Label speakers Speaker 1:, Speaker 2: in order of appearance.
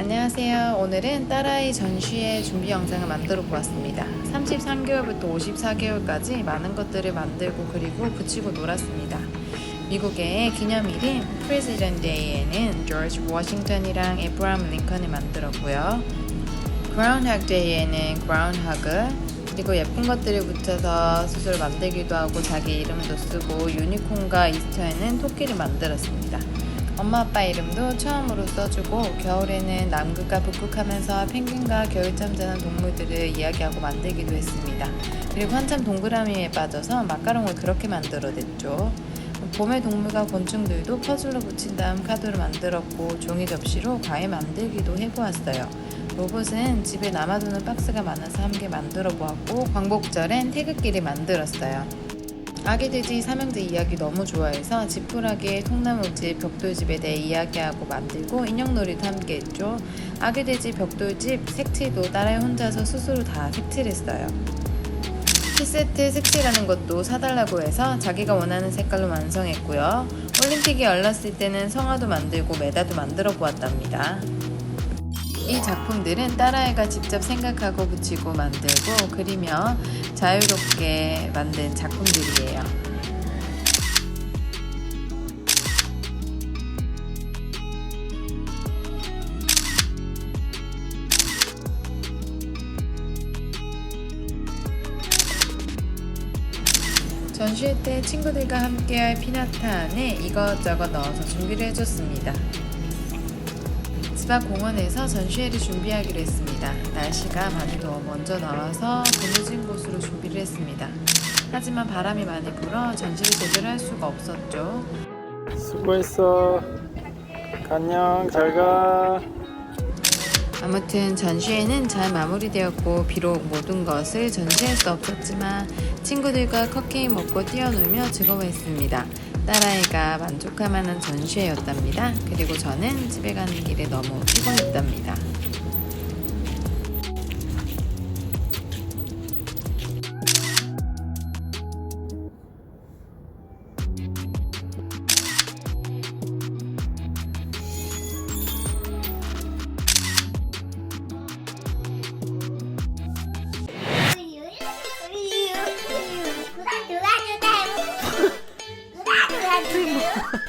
Speaker 1: 안녕하세요. 오늘은 딸아이 전시회 준비 영상을 만들어 보았습니다. 33개월부터 54개월까지 많은 것들을 만들고 그리고 붙이고 놀았습니다. 미국의 기념일인 프레지던트 데이에는 조지 워싱턴이랑 에브라함 링컨을 만들었고요. 그라운드하그 데이에는 그라운드하그 그리고 예쁜 것들을 붙여서 스스로 만들기도 하고 자기 이름도 쓰고 유니콘과 이스터에는 토끼를 만들었습니다. 엄마 아빠 이름도 처음으로 써주고 겨울에는 남극과 북극 하면서 펭귄과 겨울잠 자는 동물들을 이야기하고 만들기도 했습니다. 그리고 한참 동그라미에 빠져서 마카롱을 그렇게 만들어냈죠. 봄의 동물과 곤충들도 퍼즐로 붙인 다음 카드로 만들었고 종이 접시로 과일 만들기도 해보았어요. 로봇은 집에 남아도는 박스가 많아서 함께 만들어 보았고 광복절엔 태극기를 만들었어요. 아기 돼지 삼형제 이야기 너무 좋아해서 지푸라기, 통나무집, 벽돌집에 대해 이야기하고 만들고 인형놀이도 함께 했죠. 아기 돼지 벽돌집 색칠도 딸아이 혼자서 스스로 다 색칠했어요. 티세트 색칠하는 것도 사달라고 해서 자기가 원하는 색깔로 완성했고요. 올림픽이 열렸을 때는 성화도 만들고 메다도 만들어 보았답니다. 이 작품들은 딸아이가 직접 생각하고 붙이고 만들고 그리며 자유롭게 만든 작품들이에요. 전시회 때 친구들과 함께할 피나타 안에 이것저것 넣어서 준비를 해줬습니다. 집앞 공원에서 전시회를 준비하기로 했습니다. 날씨가 많이 더워 먼저 나와서 그늘진 곳으로 준비를 했습니다. 하지만 바람이 많이 불어 전시를 제대로 할 수가 없었죠.
Speaker 2: 수고했어. 안녕, 잘 가.
Speaker 1: 아무튼 전시회는 잘 마무리되었고 비록 모든 것을 전시할 수 없었지만 친구들과 컵케이크 먹고 뛰어놀며 즐거워했습니다. 딸아이가 만족할 만한 전시회였답니다. 그리고 저는 집에 가는 길에 너무 피곤했답니다.
Speaker 3: 구독